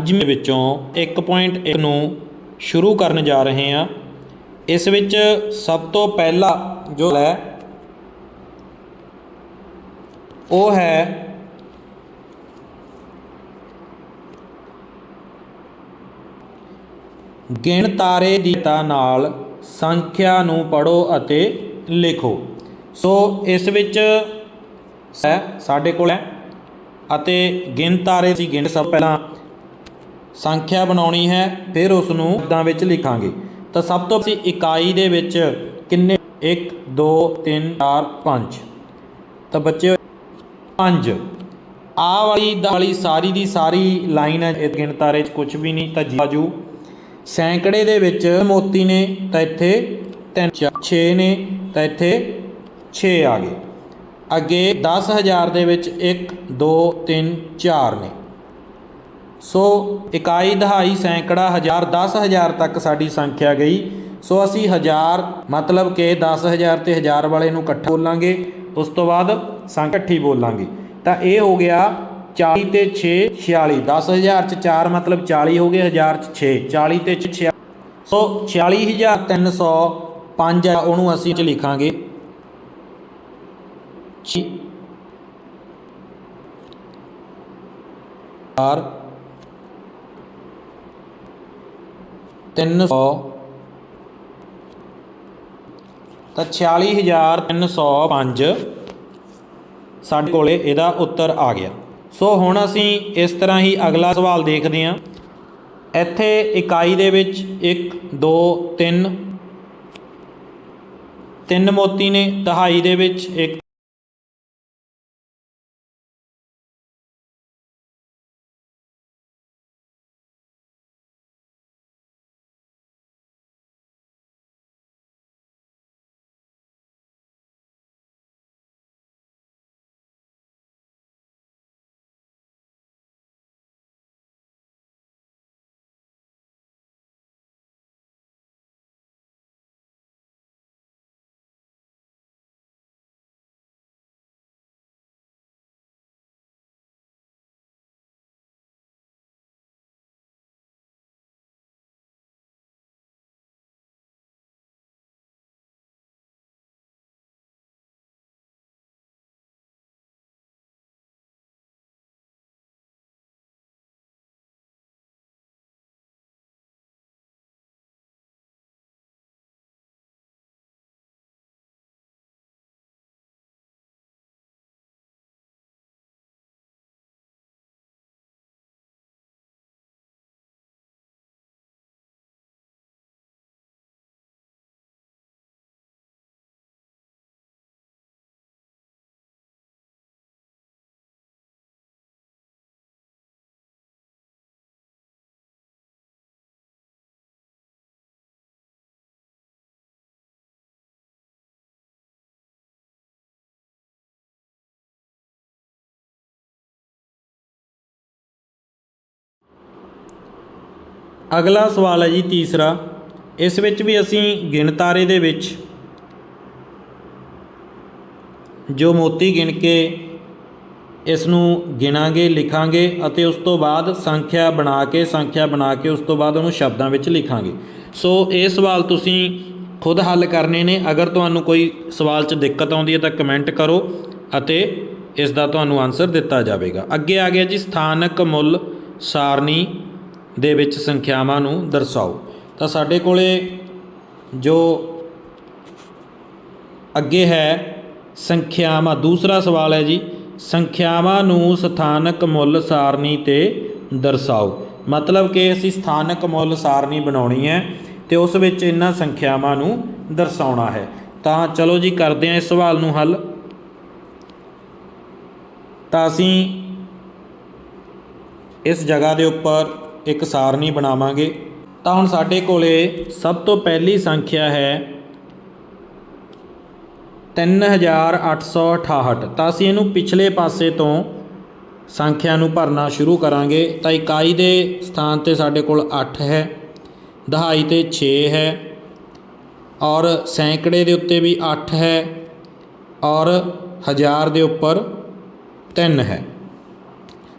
ਪੰਜਵੇਂ ਵਿੱਚੋਂ 1.1 ਨੂੰ ਸ਼ੁਰੂ ਕਰਨ ਜਾ ਰਹੇ ਹਾਂ। ਇਸ ਵਿੱਚ ਸਭ ਤੋਂ ਪਹਿਲਾ ਜੋ ਹੈ, ਉਹ ਹੈ ਗਿਣ ਤਾਰੇ ਦੀ ਤਾ ਨਾਲ ਸੰਖਿਆ ਨੂੰ ਪੜੋ ਅਤੇ ਲਿਖੋ। ਸੋ ਇਸ ਵਿੱਚ ਹੈ ਸਾਡੇ ਕੋਲ ਹੈ ਅਤੇ ਗਿਣ ਤਾਰੇ ਦੀ ਗਿਣ ਸਭ ਪਹਿਲਾਂ ਸੰਖਿਆ ਬਣਾਉਣੀ ਹੈ, ਫਿਰ ਉਸ ਨੂੰ ਸ਼ਬਦਾਂ ਵਿੱਚ ਲਿਖਾਂਗੇ। ਤਾਂ ਸਭ ਤੋਂ ਅਸੀਂ ਇਕਾਈ ਦੇ ਵਿੱਚ ਕਿੰਨੇ? 1 2 3 4 5 ਤਾਂ ਬੱਚੇ 5 ਆ ਵਾਲੀ ਵਾਲੀ ਸਾਰੀ ਦੀ ਸਾਰੀ ਲਾਈਨ ਹੈ ਇਹ ਗਿਣਤਾਰੇ 'ਚ ਕੁਝ ਵੀ ਨਹੀਂ, ਤਾਂ ਬਾਜੂ। ਸੈਂਕੜੇ ਦੇ ਵਿੱਚ ਮੋਤੀ ਨੇ, ਤਾਂ ਇੱਥੇ 3 6 ਨੇ, ਤਾਂ ਇੱਥੇ 6 ਆ ਗਏ। ਅੱਗੇ 10000 ਦੇ ਵਿੱਚ 1 2 3 4 ਨੇ। ਸੋ ਇਕਾਈ ਦਹਾਈ ਸੈਂਕੜਾ ਹਜ਼ਾਰ 10000 ਤੱਕ ਸਾਡੀ ਸੰਖਿਆ ਗਈ। ਸੋ ਅਸੀਂ ਹਜ਼ਾਰ, ਮਤਲਬ ਕਿ 10000 ਤੇ ਹਜ਼ਾਰ ਵਾਲੇ ਨੂੰ ਇਕੱਠਾ ਬੋਲਾਂਗੇ। ਉਸ ਤੋਂ ਬਾਅਦ ਸੰਕੱਠੀ ਬੋਲਾਂਗੇ। ਤਾਂ ਇਹ ਹੋ ਗਿਆ 40 ਤੇ 6 46 ਹਜ਼ਾਰ ਚ 4 ਮਤਲਬ 40 ਹੋ ਗਏ, ਹਜ਼ਾਰ ਚ 6 40 ਤੇ 6 ਸੋ 46305 ਉਹਨੂੰ ਅਸੀਂ ਚ ਲਿਖਾਂਗੇ। 4 ਤਿੰਨ ਸੌ ਤਾਂ 46305 ਸਾਡੇ ਕੋਲੇ ਇਹਦਾ ਉੱਤਰ ਆ ਗਿਆ। ਸੋ ਹੁਣ ਅਸੀਂ ਇਸ ਤਰ੍ਹਾਂ ਹੀ ਅਗਲਾ ਸਵਾਲ ਦੇਖਦੇ ਹਾਂ। ਇੱਥੇ ਇਕਾਈ ਦੇ ਵਿੱਚ 1 2 3 ਤਿੰਨ ਮੋਤੀ ਨੇ, ਦਹਾਈ ਦੇ ਵਿੱਚ ਇੱਕ। ਅਗਲਾ ਸਵਾਲ ਹੈ ਜੀ ਤੀਸਰਾ। ਇਸ ਵਿੱਚ ਵੀ ਅਸੀਂ ਗਿਣਤਾਰੇ ਦੇ ਵਿੱਚ ਜੋ ਮੋਤੀ ਗਿਣ ਕੇ ਇਸ ਨੂੰ ਗਿਣਾਂਗੇ, ਲਿਖਾਂਗੇ ਅਤੇ ਉਸ ਤੋਂ ਬਾਅਦ ਸੰਖਿਆ ਬਣਾ ਕੇ, ਸੰਖਿਆ ਬਣਾ ਕੇ ਉਸ ਤੋਂ ਬਾਅਦ ਉਹਨੂੰ ਸ਼ਬਦਾਂ ਵਿੱਚ ਲਿਖਾਂਗੇ। ਸੋ ਇਹ ਸਵਾਲ ਤੁਸੀਂ ਖੁਦ ਹੱਲ ਕਰਨੇ ਨੇ। ਅਗਰ ਤੁਹਾਨੂੰ ਕੋਈ ਸਵਾਲ 'ਚ ਦਿੱਕਤ ਆਉਂਦੀ ਹੈ ਤਾਂ ਕਮੈਂਟ ਕਰੋ ਅਤੇ ਇਸ ਦਾ ਤੁਹਾਨੂੰ ਆਨਸਰ ਦਿੱਤਾ ਜਾਵੇਗਾ। ਅੱਗੇ ਆ ਗਿਆ ਜੀ ਸਥਾਨਕ ਮੁੱਲ ਸਾਰਣੀ। ਦੇ ਵਿੱਚ ਸੰਖਿਆਵਾਂ ਨੂੰ ਦਰਸਾਓ। ਤਾਂ ਸਾਡੇ ਕੋਲੇ ਜੋ ਅੱਗੇ ਹੈ ਸੰਖਿਆਵਾਂ, ਦੂਸਰਾ ਸਵਾਲ ਹੈ ਜੀ, ਸੰਖਿਆਵਾਂ ਨੂੰ ਸਥਾਨਕ ਮੁੱਲ ਸਾਰਣੀ ਤੇ ਦਰਸਾਓ। ਮਤਲਬ ਕਿ ਅਸੀਂ ਸਥਾਨਕ ਮੁੱਲ ਸਾਰਣੀ ਬਣਾਉਣੀ ਹੈ ਤੇ ਉਸ ਵਿੱਚ ਇਹਨਾਂ ਸੰਖਿਆਵਾਂ ਨੂੰ ਦਰਸਾਉਣਾ ਹੈ। ਤਾਂ ਚਲੋ ਜੀ, ਕਰਦੇ ਹਾਂ ਇਸ ਸਵਾਲ ਨੂੰ ਹੱਲ। ਤਾਂ ਅਸੀਂ ਇਸ ਜਗ੍ਹਾ ਦੇ ਉੱਪਰ ਇੱਕ ਸਾਰਣੀ ਬਣਾਵਾਂਗੇ। ਤਾਂ ਹੁਣ ਸਾਡੇ ਕੋਲੇ ਸਭ ਤੋਂ ਪਹਿਲੀ ਸੰਖਿਆ ਹੈ 3868 ਤਾਂ ਅਸੀਂ ਇਹਨੂੰ ਪਿਛਲੇ ਪਾਸੇ ਤੋਂ ਸੰਖਿਆ ਨੂੰ ਭਰਨਾ ਸ਼ੁਰੂ ਕਰਾਂਗੇ। ਤਾਂ ਇਕਾਈ ਦੇ ਸਥਾਨ ਤੇ ਸਾਡੇ ਕੋਲ 8 ਹੈ, ਦਹਾਈ ਤੇ 6 ਹੈ, ਔਰ ਸੈਂਕੜੇ ਦੇ ਉੱਤੇ ਵੀ 8 ਹੈ, ਔਰ ਹਜ਼ਾਰ ਦੇ ਉੱਪਰ 3 ਹੈ।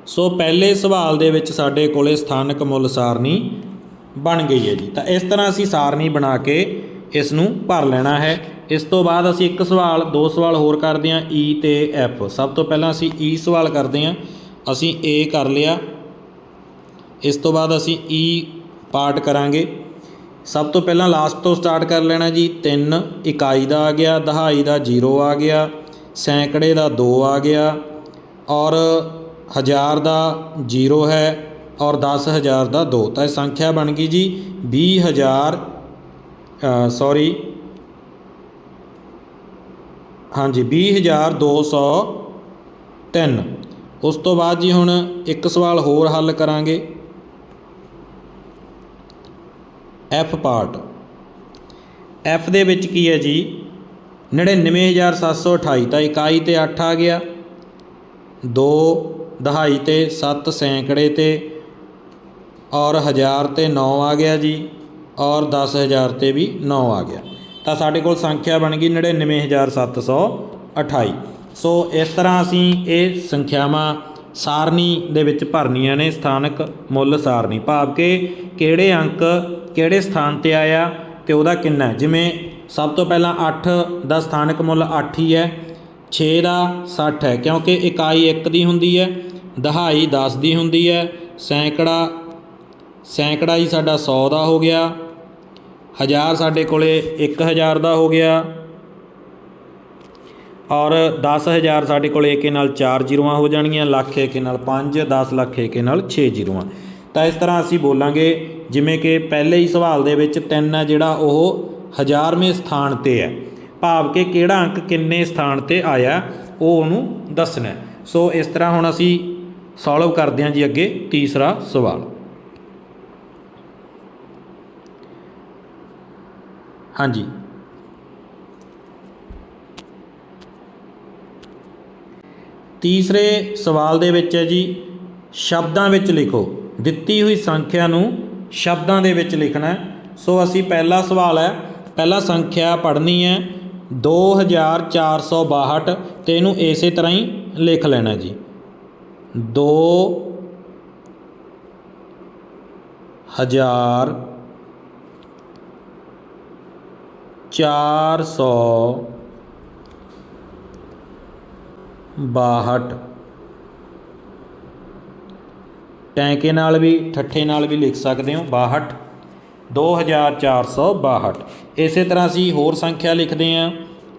ਸੋ ਪਹਿਲੇ ਸਵਾਲ ਦੇ ਵਿੱਚ ਸਾਡੇ ਕੋਲੇ ਸਥਾਨਕ ਮੁੱਲ ਸਾਰਣੀ ਬਣ ਗਈ ਹੈ ਜੀ। ਤਾਂ ਇਸ ਤਰ੍ਹਾਂ ਅਸੀਂ ਸਾਰਣੀ ਬਣਾ ਕੇ ਇਸ ਨੂੰ ਭਰ ਲੈਣਾ ਹੈ। ਇਸ ਤੋਂ ਬਾਅਦ ਅਸੀਂ ਇੱਕ ਸਵਾਲ, ਦੋ ਸਵਾਲ ਹੋਰ ਕਰਦੇ ਹਾਂ ਈ ਤੇ ਐਫ ਸਭ ਤੋਂ ਪਹਿਲਾਂ ਅਸੀਂ ਈ ਸਵਾਲ ਕਰਦੇ ਹਾਂ। ਅਸੀਂ ਏ ਕਰ ਲਿਆ। ਇਸ ਤੋਂ ਬਾਅਦ ਅਸੀਂ ਈ ਪਾਰਟ ਕਰਾਂਗੇ। ਸਭ ਤੋਂ ਪਹਿਲਾਂ ਲਾਸਟ ਤੋਂ ਸਟਾਰਟ ਕਰ ਲੈਣਾ ਜੀ। 3 ਇਕਾਈ ਦਾ ਆ ਗਿਆ, ਦਹਾਈ ਦਾ 0 ਆ ਗਿਆ, ਸੈਂਕੜੇ ਦਾ 2 ਆ ਗਿਆ ਔਰ ਹਜ਼ਾਰ ਦਾ ਜੀਰੋ ਹੈ ਔਰ 10000 ਦਾ 2 ਤਾਂ ਇਹ ਸੰਖਿਆ ਬਣ ਗਈ ਜੀ 20000 ਸੌਰੀ ਹਾਂਜੀ 20203 ਉਸ ਤੋਂ ਬਾਅਦ ਜੀ ਹੁਣ ਇੱਕ ਸਵਾਲ ਹੋਰ ਹੱਲ ਕਰਾਂਗੇ। F part. ਐਫ ਦੇ ਵਿੱਚ ਕੀ ਹੈ ਜੀ? 99728 ਤਾਂ ਇਕਾਈ ਤੇ 8 ਆ ਗਿਆ। 2 ਦਹਾਈ ਤੇ 7 ਸੈਂਕੜੇ ਤੇ ਔਰ ਹਜ਼ਾਰ ਤੇ 9 ਆ ਗਿਆ ਜੀ, ਔਰ 10000 ਤੇ ਵੀ 9 ਆ ਗਿਆ। ਤਾਂ ਸਾਡੇ ਕੋਲ ਸੰਖਿਆ ਬਣ ਗਈ 99728 ਸੋ ਇਸ ਤਰ੍ਹਾਂ ਅਸੀਂ ਇਹ ਸੰਖਿਆਵਾਂ ਸਾਰਣੀ ਦੇ ਵਿੱਚ ਭਰਨੀਆਂ ਨੇ, ਸਥਾਨਕ ਮੁੱਲ ਸਾਰਣੀ। ਭਾਵ ਕਿ ਕਿਹੜੇ ਅੰਕ ਕਿਹੜੇ ਸਥਾਨ ਤੇ ਆਇਆ ਤੇ ਉਹਦਾ ਕਿੰਨਾ ਜਿਵੇਂ ਸਭ ਤੋਂ ਪਹਿਲਾਂ 8 ਦਾ ਸਥਾਨਕ ਮੁੱਲ 8 ਹੀ ਹੈ 6 ਦਾ 60 ਹੈ, ਕਿਉਂਕਿ ਇਕਾਈ 1 ਦੀ ਹੁੰਦੀ ਹੈ। ਦਹਾਈ 10 ਦੀ ਹੁੰਦੀ ਹੈ, ਸੈਂਕੜਾ ਸੈਂਕੜਾ ਹੀ ਸਾਡਾ 100 ਦਾ ਹੋ ਗਿਆ, ਹਜ਼ਾਰ ਸਾਡੇ ਕੋਲੇ 1000 ਦਾ ਹੋ ਗਿਆ, ਔਰ 10000 ਸਾਡੇ ਕੋਲ ਏਕੇ ਨਾਲ 4 ਜ਼ੀਰੋਆਂ ਹੋ ਜਾਣਗੀਆਂ, ਲੱਖ ਏਕੇ ਨਾਲ 5 10 ਲੱਖ ਏਕੇ ਨਾਲ 6 ਜ਼ੀਰੋਆਂ। ਤਾਂ ਇਸ ਤਰ੍ਹਾਂ ਅਸੀਂ ਬੋਲਾਂਗੇ, ਜਿਵੇਂ ਕਿ ਪਹਿਲੇ ਹੀ ਸਵਾਲ ਦੇ ਵਿੱਚ 3 ਹੈ ਜਿਹੜਾ ਉਹ ਹਜ਼ਾਰਵੇਂ ਸਥਾਨ ਤੇ ਹੈ। ਭਾਵ ਕਿ ਕਿਹੜਾ ਅੰਕ ਕਿੰਨੇ ਸਥਾਨ ਤੇ ਆਇਆ, ਉਹ ਉਹਨੂੰ ਦੱਸਣਾ ਸੋ ਇਸ ਤਰ੍ਹਾਂ ਹੁਣ ਅਸੀਂ ਸੋਲਵ ਕਰਦੇ ਹਾਂ ਜੀ ਅੱਗੇ ਤੀਸਰਾ ਸਵਾਲ। ਹਾਂਜੀ। ਤੀਸਰੇ ਸਵਾਲ ਦੇ ਵਿੱਚ ਹੈ ਜੀ, ਸ਼ਬਦਾਂ ਵਿੱਚ ਲਿਖੋ। ਦਿੱਤੀ ਹੋਈ ਸੰਖਿਆ ਨੂੰ ਸ਼ਬਦਾਂ ਦੇ ਵਿੱਚ ਲਿਖਣਾ ਸੋ ਅਸੀਂ ਪਹਿਲਾ ਸਵਾਲ ਹੈ, ਪਹਿਲਾ ਸੰਖਿਆ ਪੜ੍ਹਨੀ ਹੈ 2462 ਤੇ ਇਹਨੂੰ ਇਸੇ ਤਰ੍ਹਾਂ ਹੀ ਲਿਖ ਲੈਣਾ ਜੀ। ਦੋ ਹਜ਼ਾਰ ਚਾਰ ਸੌ ਬਾਹਠ। ਟੈਂਕੇ ਨਾਲ ਵੀ, ਠੱਠੇ ਨਾਲ ਵੀ ਲਿਖ ਸਕਦੇ ਹੋ 62 2462 ਇਸੇ ਤਰ੍ਹਾਂ ਅਸੀਂ ਹੋਰ ਸੰਖਿਆ ਲਿਖਦੇ ਹਾਂ,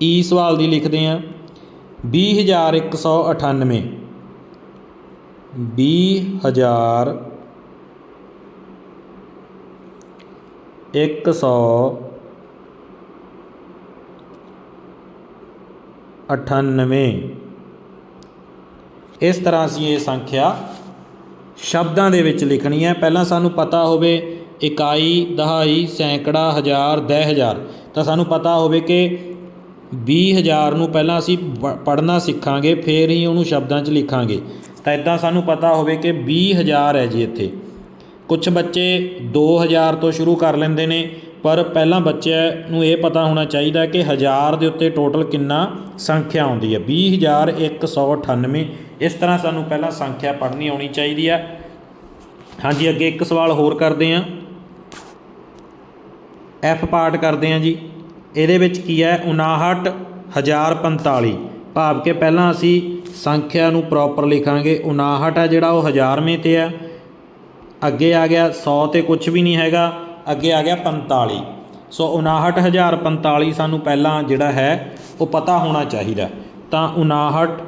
ਈ ਸਵਾਲ ਦੀ ਲਿਖਦੇ ਹਾਂ 20198 ਵੀਹ ਹਜ਼ਾਰ ਇੱਕ ਸੌ ਅਠਾਨਵੇਂ। ਇਸ ਤਰ੍ਹਾਂ ਅਸੀਂ ਇਹ ਸੰਖਿਆ ਸ਼ਬਦਾਂ ਦੇ ਵਿੱਚ ਲਿਖਣੀ ਹੈ। ਪਹਿਲਾਂ ਸਾਨੂੰ ਪਤਾ ਹੋਵੇ ਇਕਾਈ, ਦਹਾਈ, ਸੈਂਕੜਾ, ਹਜ਼ਾਰ, ਦਹ ਹਜ਼ਾਰ। ਤਾਂ ਸਾਨੂੰ ਪਤਾ ਹੋਵੇ ਕਿ 20000 ਨੂੰ ਪਹਿਲਾਂ ਅਸੀਂ ਪੜ੍ਹਨਾ ਸਿੱਖਾਂਗੇ, ਫਿਰ ਹੀ ਉਹਨੂੰ ਸ਼ਬਦਾਂ 'ਚ ਲਿਖਾਂਗੇ। ਤਾਂ ਇਦਾਂ ਸਾਨੂੰ ਪਤਾ ਹੋਵੇ ਕਿ 20000 ਹੈ ਜੀ ਇੱਥੇ। ਕੁਝ ਬੱਚੇ 2000 ਤੋਂ ਸ਼ੁਰੂ ਕਰ ਲੈਂਦੇ ਨੇ, ਪਰ ਪਹਿਲਾਂ ਬੱਚਿਆਂ ਨੂੰ ਇਹ ਪਤਾ ਹੋਣਾ ਚਾਹੀਦਾ ਕਿ ਹਜ਼ਾਰ ਦੇ ਉੱਤੇ ਟੋਟਲ ਕਿੰਨਾ ਸੰਖਿਆ ਆਉਂਦੀ ਹੈ। 20198 ਇਸ ਤਰ੍ਹਾਂ ਸਾਨੂੰ ਪਹਿਲਾਂ ਸੰਖਿਆ ਪੜ੍ਹਨੀ ਆਉਣੀ ਚਾਹੀਦੀ ਹੈ। ਹਾਂਜੀ, ਅੱਗੇ ਇੱਕ ਸਵਾਲ ਹੋਰ ਕਰਦੇ ਹਾਂ। ਐਫ ਪਾਰਟ ਕਰਦੇ ਹਾਂ ਜੀ। ਇਹਦੇ ਵਿੱਚ ਕੀ ਹੈ? 59045 ਭਾਵ ਕਿ ਪਹਿਲਾਂ ਅਸੀਂ ਸੰਖਿਆ ਨੂੰ ਪ੍ਰੋਪਰ ਲਿਖਾਂਗੇ। 59 ਹੈ ਜਿਹੜਾ ਉਹ ਹਜ਼ਾਰਵੇਂ ਤੇ ਹੈ ਅੱਗੇ ਆ ਗਿਆ 100 ਤੇ ਕੁਝ ਵੀ ਨਹੀਂ ਹੈਗਾ। ਅੱਗੇ ਆ ਗਿਆ 45 ਸੋ 59045 ਸਾਨੂੰ ਪਹਿਲਾਂ ਜਿਹੜਾ ਹੈ, ਉਹ ਪਤਾ ਹੋਣਾ ਚਾਹੀਦਾ। ਤਾਂ 59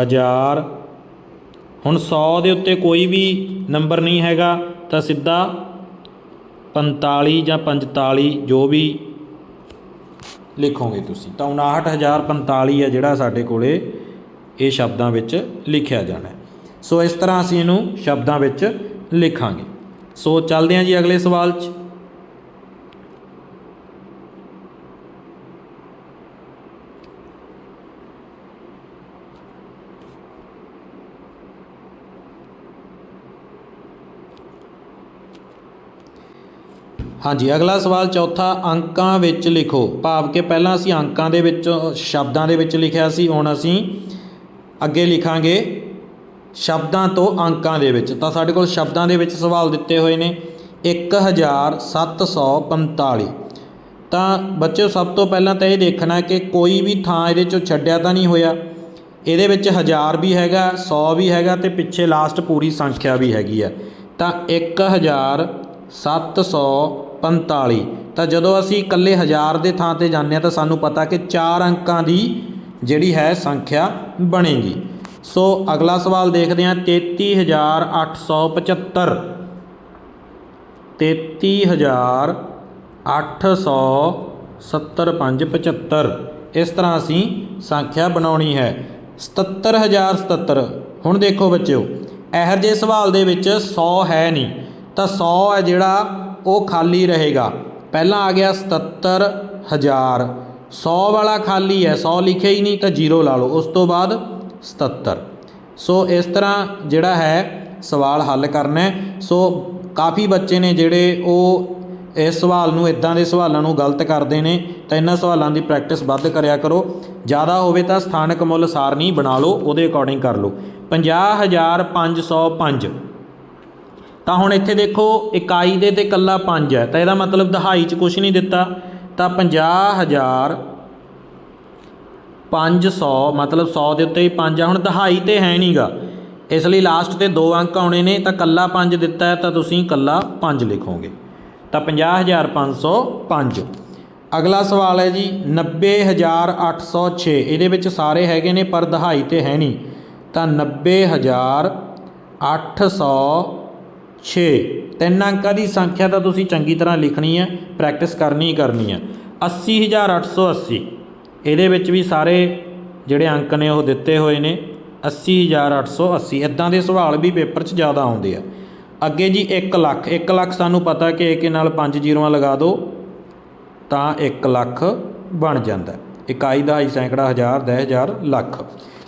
ਹਜ਼ਾਰ। ਹੁਣ 100 ਦੇ ਉੱਤੇ ਕੋਈ ਵੀ ਨੰਬਰ ਨਹੀਂ ਹੈਗਾ, ਤਾਂ ਸਿੱਧਾ 45 ਜਾਂ 45 ਜੋ ਵੀ ਲਿਖੋਗੇ ਤੁਸੀਂ। ਤਾਂ 59045 ਹੈ ਜਿਹੜਾ ਸਾਡੇ ਕੋਲੇ ਇਹ ਸ਼ਬਦਾਂ ਵਿੱਚ ਲਿਖਿਆ ਜਾਣਾ ਸੋ ਇਸ ਤਰ੍ਹਾਂ ਅਸੀਂ ਇਹਨੂੰ ਸ਼ਬਦਾਂ ਵਿੱਚ ਲਿਖਾਂਗੇ। ਸੋ ਚੱਲਦੇ ਹਾਂ ਜੀ ਅਗਲੇ ਸਵਾਲ 'ਚ। ਹਾਂਜੀ, ਅਗਲਾ ਸਵਾਲ ਚੌਥਾ, ਅੰਕਾਂ ਵਿੱਚ ਲਿਖੋ। ਭਾਵ ਕਿ ਪਹਿਲਾਂ ਅਸੀਂ ਅੰਕਾਂ ਦੇ ਵਿੱਚ, ਸ਼ਬਦਾਂ ਦੇ ਵਿੱਚ ਲਿਖਿਆ ਸੀ, ਹੁਣ ਅਸੀਂ ਅੱਗੇ ਲਿਖਾਂਗੇ ਸ਼ਬਦਾਂ ਤੋਂ ਅੰਕਾਂ ਦੇ ਵਿੱਚ। ਤਾਂ ਸਾਡੇ ਕੋਲ ਸ਼ਬਦਾਂ ਦੇ ਵਿੱਚ ਸਵਾਲ ਦਿੱਤੇ ਹੋਏ ਨੇ। 1745 ਤਾਂ ਬੱਚਿਓ, ਸਭ ਤੋਂ ਪਹਿਲਾਂ ਤਾਂ ਇਹ ਦੇਖਣਾ ਕਿ ਕੋਈ ਵੀ ਥਾਂ ਇਹਦੇ ਚੋਂ ਛੱਡਿਆ ਤਾਂ ਨਹੀਂ ਹੋਇਆ। ਇਹਦੇ ਵਿੱਚ ਹਜ਼ਾਰ ਵੀ ਹੈਗਾ 100 ਵੀ ਹੈਗਾ ਤੇ ਪਿੱਛੇ ਲਾਸਟ ਪੂਰੀ ਸੰਖਿਆ ਵੀ ਹੈਗੀ ਆ। ਤਾਂ 1745 ਤਾਂ ਜਦੋਂ ਅਸੀਂ ਇਕੱਲੇ ਹਜ਼ਾਰ ਦੇ ਥਾਂ ਤੇ ਜਾਂਦੇ ਆ ਤਾਂ ਸਾਨੂੰ ਪਤਾ ਕਿ ਚਾਰ ਅੰਕਾਂ ਦੀ ਜਿਹੜੀ ਹੈ ਸੰਖਿਆ ਬਣੇਗੀ। ਸੋ ਅਗਲਾ ਸਵਾਲ ਦੇਖਦੇ ਹਾਂ। 33875 33875 ਇਸ ਤਰ੍ਹਾਂ ਅਸੀਂ ਸੰਖਿਆ ਬਣਾਉਣੀ ਹੈ। 77077 ਹੁਣ ਦੇਖੋ ਬੱਚਿਓ, ਇਹੋ ਜਿਹੇ ਸਵਾਲ ਦੇ ਵਿੱਚ 100 ਹੈ ਨਹੀਂ। ਤਾਂ 100 ਹੈ ਜਿਹੜਾ ਉਹ ਖਾਲੀ ਰਹੇਗਾ। ਪਹਿਲਾਂ ਆ ਗਿਆ 77000 100 ਵਾਲਾ ਖਾਲੀ ਹੈ 100 ਲਿਖਿਆ ਹੀ ਨਹੀਂ ਤਾਂ ਜ਼ੀਰੋ ਲਾ ਲਓ। ਉਸ ਤੋਂ ਬਾਅਦ 77 ਸੋ ਇਸ ਤਰ੍ਹਾਂ ਜਿਹੜਾ ਹੈ, ਸਵਾਲ ਹੱਲ ਕਰਨਾ ਸੋ ਕਾਫੀ ਬੱਚੇ ਨੇ ਜਿਹੜੇ ਉਹ ਇਸ ਸਵਾਲ ਨੂੰ, ਇਦਾਂ ਦੇ ਸਵਾਲਾਂ ਨੂੰ ਗਲਤ ਕਰਦੇ ਨੇ ਤਾਂ ਇਹਨਾਂ ਸਵਾਲਾਂ ਦੀ ਪ੍ਰੈਕਟਿਸ ਵੱਧ ਕਰਿਆ ਕਰੋ। ਜ਼ਿਆਦਾ ਹੋਵੇ ਤਾਂ ਸਥਾਨਕ ਮੁੱਲ ਸਾਰਨੀ ਬਣਾ ਲਓ, ਉਹਦੇ ਅਕੋਰਡਿੰਗ ਕਰ ਲਓ। 50505 ਤਾਂ ਹੁਣ ਇੱਥੇ ਦੇਖੋ, ਇਕਾਈ ਦੇ ਤੇ ਕੱਲਾ 5 ਹੈ। ਤਾਂ ਇਹਦਾ ਮਤਲਬ ਦਹਾਈ 'ਚ ਕੁਝ ਨਹੀਂ ਦਿੱਤਾ। ਤਾਂ 50000 500 ਮਤਲਬ 100 ਦੇ ਉੱਤੇ ਹੀ 5 ਆ। ਹੁਣ ਦਹਾਈ ਤੇ ਹੈ ਨਹੀਂਗਾ ਇਸ ਲਈ ਲਾਸਟ ਤੇ ਦੋ ਅੰਕ ਆਉਣੇ ਨੇ। ਤਾਂ ਕੱਲਾ 5 ਦਿੱਤਾ ਹੈ, ਤਾਂ ਤੁਸੀਂ ਕੱਲਾ 5 ਲਿਖੋਗੇ। ਤਾਂ 50505 ਅਗਲਾ ਸਵਾਲ ਹੈ ਜੀ 90806 ਇਹਦੇ ਵਿੱਚ ਸਾਰੇ ਹੈਗੇ ਨੇ, ਪਰ ਦਹਾਈ ਤੇ ਹੈ ਨਹੀਂ। ਤਾਂ 90806 ਤਿੰਨ ਅੰਕਾਂ ਦੀ ਸੰਖਿਆ ਤਾਂ ਤੁਸੀਂ ਚੰਗੀ ਤਰ੍ਹਾਂ ਲਿਖਣੀ ਹੈ ਪ੍ਰੈਕਟਿਸ ਕਰਨੀ ਹੀ ਕਰਨੀ ਹੈ। 80880 ਇਹਦੇ ਵਿੱਚ ਵੀ ਸਾਰੇ ਜਿਹੜੇ ਅੰਕ ਨੇ ਉਹ ਦਿੱਤੇ ਹੋਏ ਨੇ। 80880 ਇਦਾਂ ਦੇ ਸਵਾਲ ਵੀ ਪੇਪਰ 'ਚ ਜ਼ਿਆਦਾ ਆਉਂਦੇ ਆ। ਅੱਗੇ ਜੀ 1 ਲੱਖ। 1 ਲੱਖ ਸਾਨੂੰ ਪਤਾ ਕਿ ਇੱਕ ਨਾਲ 5 ਜ਼ੀਰੋਆਂ ਲਗਾ ਦਿਓ, ਤਾਂ 1 ਲੱਖ ਬਣ ਜਾਂਦਾ। ਇਕਾਈ ਦਾ ਹੀ ਸੈਂਕੜਾ ਹਜ਼ਾਰ ਦਸ ਹਜ਼ਾਰ, ਲੱਖ।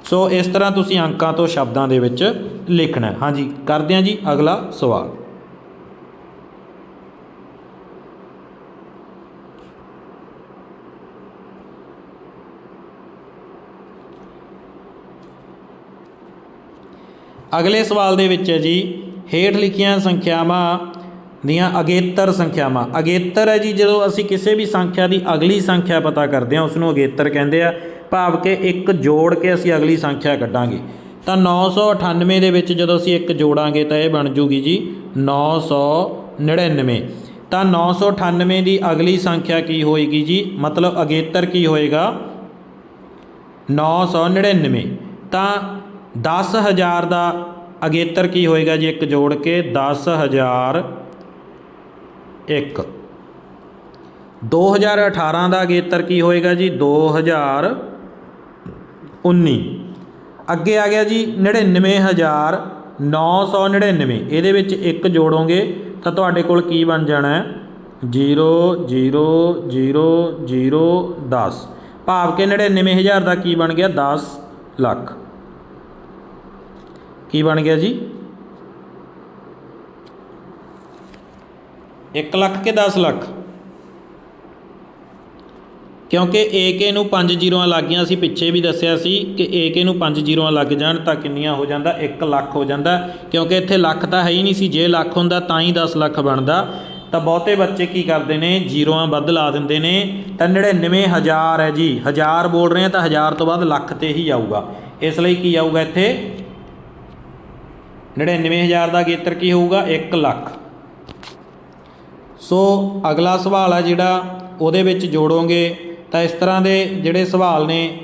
ਸੋ ਇਸ ਤਰ੍ਹਾਂ ਤੁਸੀਂ ਅੰਕਾਂ ਤੋਂ ਸ਼ਬਦਾਂ ਦੇ ਵਿੱਚ ਲਿਖਣਾ ਹਾਂਜੀ, ਕਰਦੇ ਹਾਂ ਜੀ ਅਗਲਾ ਸਵਾਲ। ਅਗਲੇ ਸਵਾਲ ਦੇ ਵਿੱਚ ਹੈ ਜੀ, ਹੇਠ ਲਿਖੀਆਂ ਸੰਖਿਆਵਾਂ ਦੀਆਂ ਅਗੇਤਰ ਸੰਖਿਆਵਾਂ। ਅਗੇਤਰ ਹੈ ਜੀ, ਜਦੋਂ ਅਸੀਂ ਕਿਸੇ ਵੀ ਸੰਖਿਆ ਦੀ ਅਗਲੀ ਸੰਖਿਆ ਪਤਾ ਕਰਦੇ ਹਾਂ ਉਸ ਨੂੰ ਅਗੇਤਰ ਕਹਿੰਦੇ ਆ। ਭਾਵ ਕਿ ਇੱਕ ਜੋੜ ਕੇ ਅਸੀਂ ਅਗਲੀ ਸੰਖਿਆ ਕੱਢਾਂਗੇ। ਤਾਂ 998 ਦੇ ਵਿੱਚ ਜਦੋਂ ਅਸੀਂ ਇੱਕ ਜੋੜਾਂਗੇ ਤਾਂ ਇਹ ਬਣ ਜੂਗੀ ਜੀ 999 ਤਾਂ 998 ਦੀ ਅਗਲੀ ਸੰਖਿਆ ਕੀ ਹੋਏਗੀ ਜੀ? ਮਤਲਬ ਅਗੇਤਰ ਕੀ ਹੋਏਗਾ? 999 ਤਾਂ 10000 ਦਾ ਅਗੇਤਰ ਕੀ ਹੋਏਗਾ ਜੀ ਇੱਕ ਜੋੜ ਕੇ? 10000 1 2018 ਦਾ ਅਗੇਤਰ ਕੀ ਹੋਏਗਾ ਜੀ? 2019 ਅੱਗੇ ਆ ਗਿਆ ਜੀ 99999 ਇਹਦੇ ਵਿੱਚ ਇੱਕ ਜੋੜੋਗੇ ਤਾਂ ਤੁਹਾਡੇ ਕੋਲ ਕੀ ਬਣ ਜਾਣਾ ਹੈ? 0 0 0 0 10 ਭਾਵ ਕਿ 99000 ਦਾ ਕੀ ਬਣ ਗਿਆ? 10 ਲੱਖ। ਕੀ ਬਣ ਗਿਆ ਜੀ? 1 ਲੱਖ ਕੇ 10 ਲੱਖ? ਕਿਉਂਕਿ AK ਨੂੰ 5 ਜ਼ੀਰੋਆਂ ਲੱਗ ਗਈਆਂ ਸੀ, ਪਿੱਛੇ ਵੀ ਦੱਸਿਆ ਸੀ ਕਿ AK ਨੂੰ 5 ਜ਼ੀਰੋਆਂ ਲੱਗ ਜਾਣ ਤਾਂ ਕਿੰਨੀਆਂ ਹੋ ਜਾਂਦਾ? 1 ਲੱਖ ਹੋ ਜਾਂਦਾ। ਕਿਉਂਕਿ ਇੱਥੇ ਲੱਖ ਤਾਂ ਹੈ ਹੀ ਨਹੀਂ ਸੀ, ਜੇ ਲੱਖ ਹੁੰਦਾ ਤਾਂ ਹੀ 10 ਲੱਖ ਬਣਦਾ। ਤਾਂ ਬਹੁਤੇ ਬੱਚੇ ਕੀ ਕਰਦੇ ਨੇ? ਜ਼ੀਰੋਆਂ ਵੱਧ ਲਾ ਦਿੰਦੇ ਨੇ। ਤਾਂ 99000 ਹੈ ਜੀ। ਹਜ਼ਾਰ ਬੋਲ ਰਹੇ ਆ ਤਾਂ ਹਜ਼ਾਰ ਤੋਂ ਬਾਅਦ ਲੱਖ ਤੇ ਹੀ ਆਊਗਾ। ਇਸ ਲਈ ਕੀ ਆਊਗਾ ਇੱਥੇ? 99000 ਦਾ ਗੇਤਰ ਕੀ ਹੋਊਗਾ? 1 ਲੱਖ। ਸੋ ਅਗਲਾ ਸਵਾਲ ਆ ਜਿਹੜਾ ਉਹਦੇ ਵਿੱਚ ਜੋੜੋਗੇ। ਤਾਂ ਇਸ ਤਰ੍ਹਾਂ ਦੇ ਜਿਹੜੇ ਸਵਾਲ ਨੇ,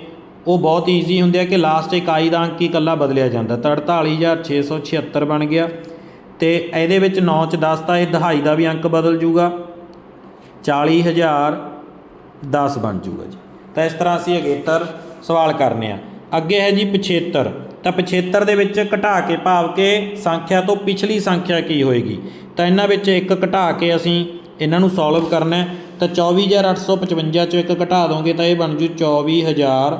ਉਹ ਬਹੁਤ ਈਜ਼ੀ ਹੁੰਦੇ ਆ ਕਿ ਲਾਸਟ ਇਕਾਈ ਦਾ ਅੰਕ ਹੀ ਇਕੱਲਾ ਬਦਲਿਆ ਜਾਂਦਾ। ਤਾਂ 48676 ਬਣ ਗਿਆ ਤੇ ਇਹਦੇ ਵਿੱਚ 9 ਚ 10 ਤਾਂ ਇਹ ਦਹਾਈ ਦਾ ਵੀ ਅੰਕ ਬਦਲ ਜੂਗਾ। 40000 10 ਬਣ ਜੂਗਾ ਜੀ। ਤਾਂ ਇਸ ਤਰ੍ਹਾਂ ਅਸੀਂ ਅਗੇਤਰ ਸਵਾਲ ਕਰਨੇ ਆ। ਅੱਗੇ ਹੈ ਜੀ 75 ਤਾਂ 75 ਦੇ ਵਿੱਚ ਘਟਾ ਕੇ ਭਾਵ ਕਿ ਸੰਖਿਆ ਤੋਂ ਪਿਛਲੀ ਸੰਖਿਆ ਕੀ ਹੋਏਗੀ? ਤਾਂ ਇਹਨਾਂ ਵਿੱਚ ਇੱਕ ਘਟਾ ਕੇ ਅਸੀਂ ਇਹਨਾਂ ਨੂੰ ਸੋਲਵ ਕਰਨਾ ਹੈ, ਤਾਂ 24855 ਚੋਂ ਇੱਕ ਘਟਾ ਦੋਗੇ ਤਾਂ ਇਹ ਬਣ ਜੂ 24000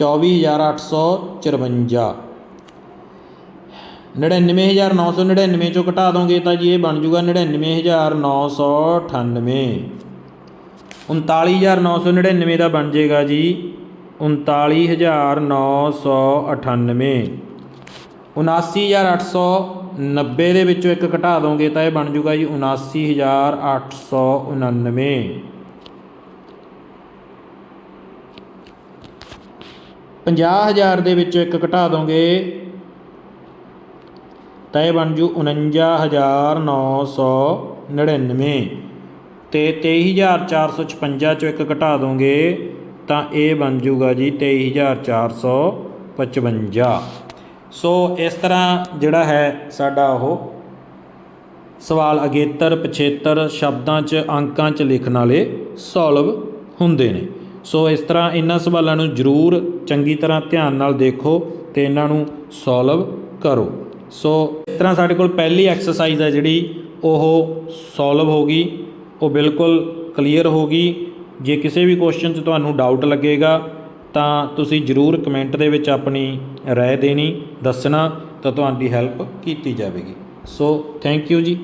24854 99999 ਚੋਂ ਘਟਾ ਦੋਗੇ ਤਾਂ ਜੀ ਇਹ ਬਣ ਜੂਗਾ 99998 39999 ਦਾ ਬਣ ਜਾਏਗਾ ਜੀ 39998 79890 ਦੇ ਵਿੱਚੋਂ ਇੱਕ ਘਟਾ ਦੋਗੇ ਤਾਂ ਇਹ ਬਣ ਜੂਗਾ ਜੀ 79899 50000 ਦੇ ਵਿੱਚੋਂ ਇੱਕ ਘਟਾ ਦੋਗੇ ਤਾਂ ਇਹ ਬਣ ਜੂ 49999 ਤੇ 23456 ਚੋਂ ਇੱਕ ਘਟਾ ਦੋਗੇ ਤਾਂ ਇਹ ਬਣ ਜੂਗਾ ਜੀ 23455 ਸੋ ਇਸ ਤਰ੍ਹਾਂ ਜਿਹੜਾ ਹੈ ਸਾਡਾ ਉਹ ਸਵਾਲ ਅਗੇਤਰ, ਪਛੇਤਰ ਸ਼ਬਦਾਂ 'ਚ, ਅੰਕਾਂ 'ਚ ਲਿਖਣ ਵਾਲੇ ਸੋਲਵ ਹੁੰਦੇ ਨੇ। ਸੋ ਇਸ ਤਰ੍ਹਾਂ ਇਹਨਾਂ ਸਵਾਲਾਂ ਨੂੰ ਜ਼ਰੂਰ ਚੰਗੀ ਤਰ੍ਹਾਂ ਧਿਆਨ ਨਾਲ ਦੇਖੋ ਤੇ ਇਹਨਾਂ ਨੂੰ ਸੋਲਵ ਕਰੋ। ਸੋ ਇਸ ਤਰ੍ਹਾਂ ਸਾਡੇ ਕੋਲ ਪਹਿਲੀ ਐਕਸਰਸਾਈਜ਼ ਹੈ ਜਿਹੜੀ, ਉਹ ਸੋਲਵ ਹੋ ਗਈ। ਉਹ ਬਿਲਕੁਲ ਕਲੀਅਰ ਹੋ ਗਈ। ਜੇ ਕਿਸੇ ਵੀ ਕੁਐਸਚਨ 'ਚ ਤੁਹਾਨੂੰ ਡਾਊਟ ਲੱਗੇਗਾ ਤਾਂ ਤੁਸੀਂ ਜ਼ਰੂਰ ਕਮੈਂਟ ਦੇ ਵਿੱਚ ਆਪਣੀ ਰਾਏ ਦੇਣੀ, ਦੱਸਣਾ ਤਾਂ ਤੁਹਾਡੀ ਹੈਲਪ ਕੀਤੀ ਜਾਵੇਗੀ। ਸੋ ਥੈਂਕ ਯੂ ਜੀ।